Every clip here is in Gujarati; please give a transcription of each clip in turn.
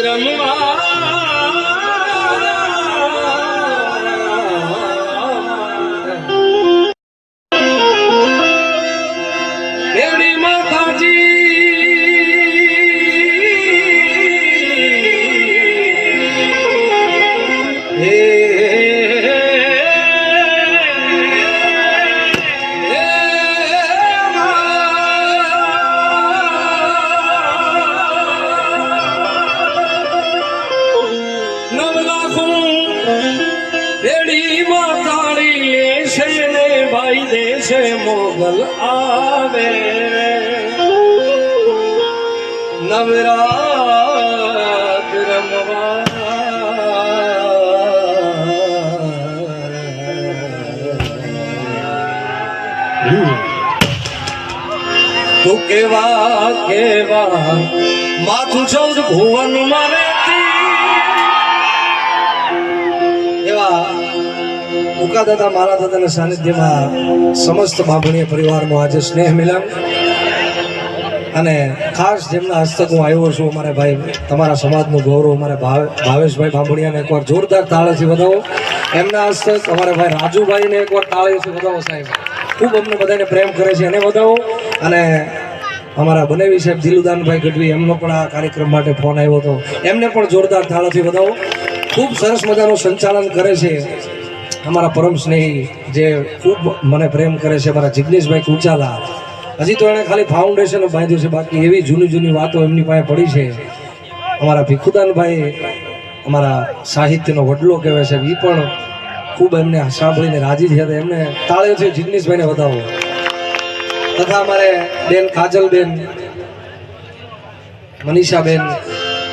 नवरात મોગલ આવે. નવરાત રમવા. તું કેવા કેવા માથું ચૌદ ભુવન મારે એવા ઉકા દાદા મારા દાદાના સાનિધ્યમાં સમસ્ત બાભણીય પરિવારનો આજે સ્નેહ મિલન અને ખાસ જેમના હસ્તક હું આવ્યો છું, અમારે ભાઈ, તમારા સમાજનું ગૌરવ, અમારે ભાવે, ભાવેશભાઈ બાંભણીયાને એકવાર જોરદાર તાળેથી વધાવો. એમના હસ્તક અમારા ભાઈ રાજુભાઈને એકવાર તાળીથી વધાવો સાહેબ. ખૂબ અમને બધાને પ્રેમ કરે છે, એને વધાવો. અને અમારા બનેવી સાહેબ દિલુદાનભાઈ ગઢવી, એમનો પણ આ કાર્યક્રમ માટે ફોન આવ્યો હતો. એમને પણ જોરદાર તાળાથી વધાવો. ખૂબ સરસ મજાનું સંચાલન કરે છે. અમારા પરમ સ્નેહી જે ખૂબ મને પ્રેમ કરે છે, મારા જિગ્નેશભાઈ કુચાલા. હજી તો એણે ખાલી ફાઉન્ડેશન બાંધ્યું છે, બાકી એવી જૂની જૂની વાતો એમની પાસે પડી છે. અમારા ભીખુદાનભાઈ, અમારા સાહિત્યનો વડલો કહેવાય છે એ પણ ખૂબ એમને સાંભળીને રાજી થયા એમને તાળ્યો છે, જિગ્નેશભાઈને વધાવો. તથા અમારે બેન કાજલબેન, મનીષાબેન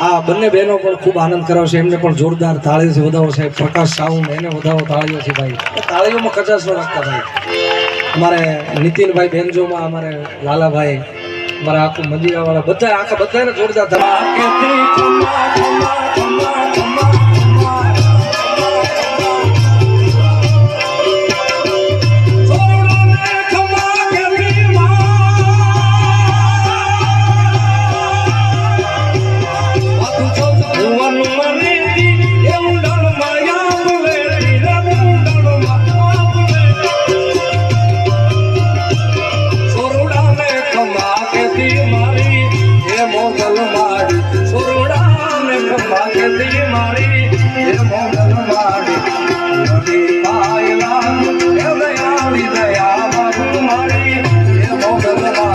આ બંને બહેનો પણ ખૂબ આનંદ કરાવશે એમને પણ જોરદાર તાળીઓથી વધાવો સાહેબ. પ્રકાશ સાઉન્ડ એને વધાવો તાળીઓથી ભાઈ. તાળીઓમાં કચાશ રાખતા ભાઈ. અમારે નીતિનભાઈ બેનજોમાં, અમારે લાલાભાઈ, અમારા આખું મંદિરાવાળા બધા, આખા બધાને જોરદાર સોરડાને હે મોગલ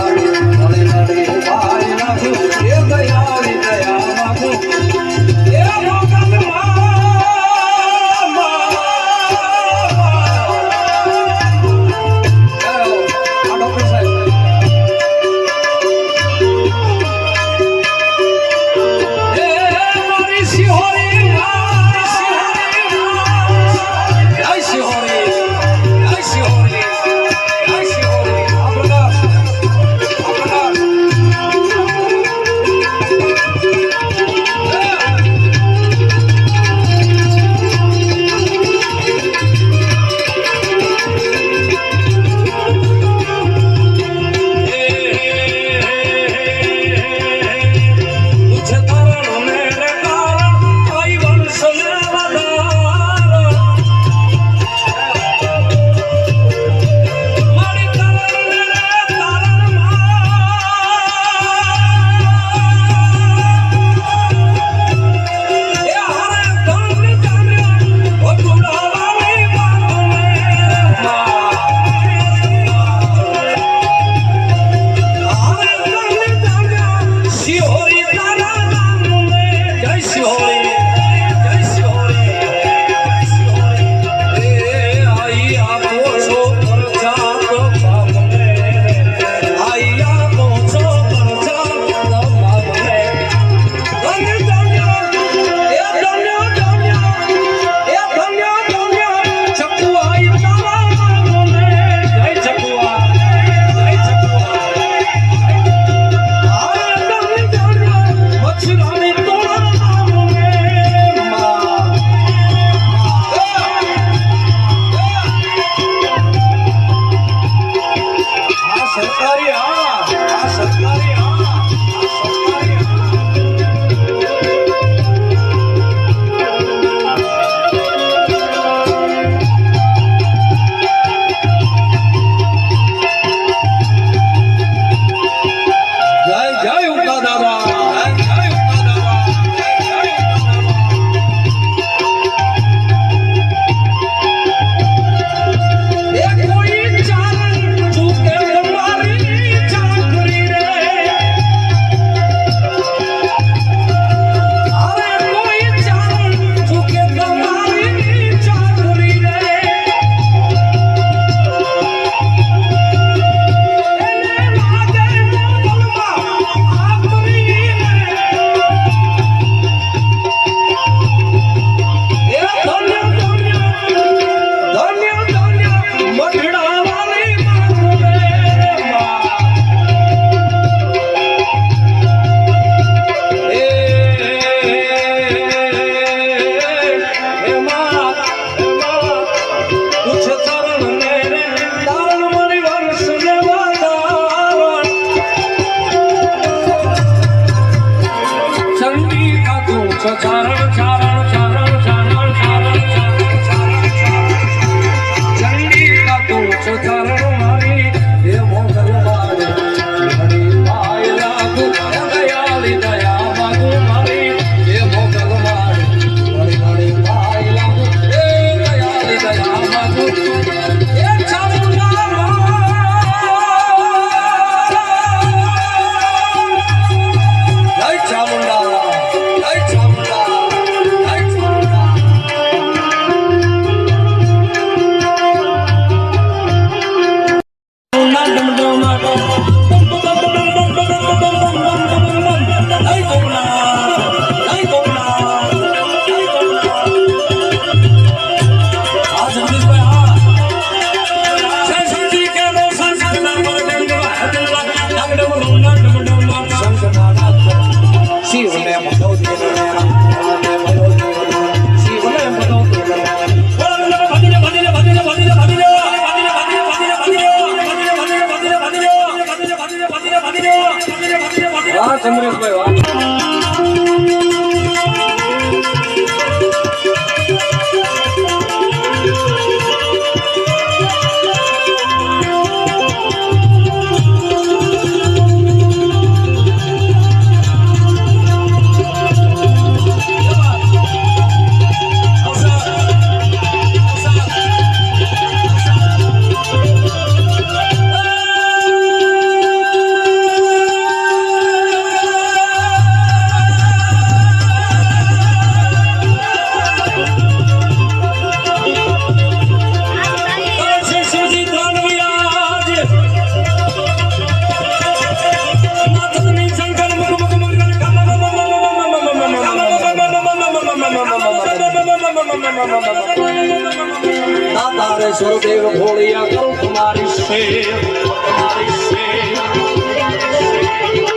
તારે સુરદેવ ભોળિયા કરો તમારી શેર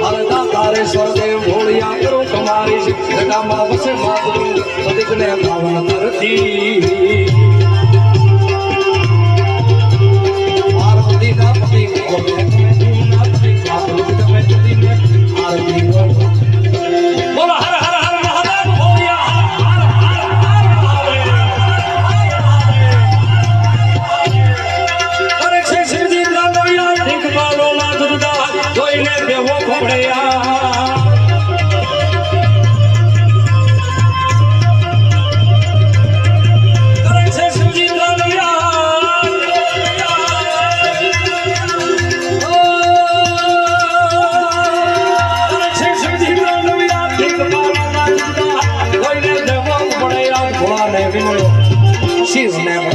અલદા તારે સ્વરદેવ ભોળિયા કરો તમારી જગામાં વસે માતૃ કરતી આરતી ના પતિ આરતી She will never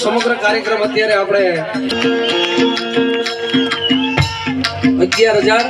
સમગ્ર કાર્યક્રમ અત્યારે આપણે અગિયાર હજાર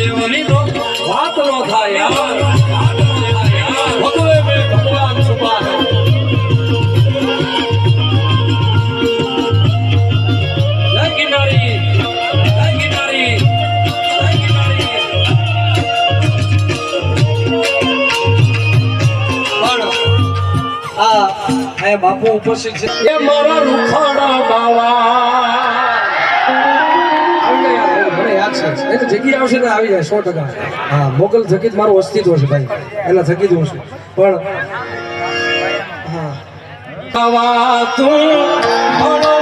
જેવાની તો થાય ભગવે મેં ભગવાન સુભા બાપુ ઉપસ્થિત છે. એ મારા રૂખાડા બાવા. એને જગ્યા આવશે ને આવી જાય, સો ટકા. હા, મોગલ થકી જ મારું અસ્તિત્વ છે ભાઈ. એના થકી જ હું છું. પણ, હા. તું હળવો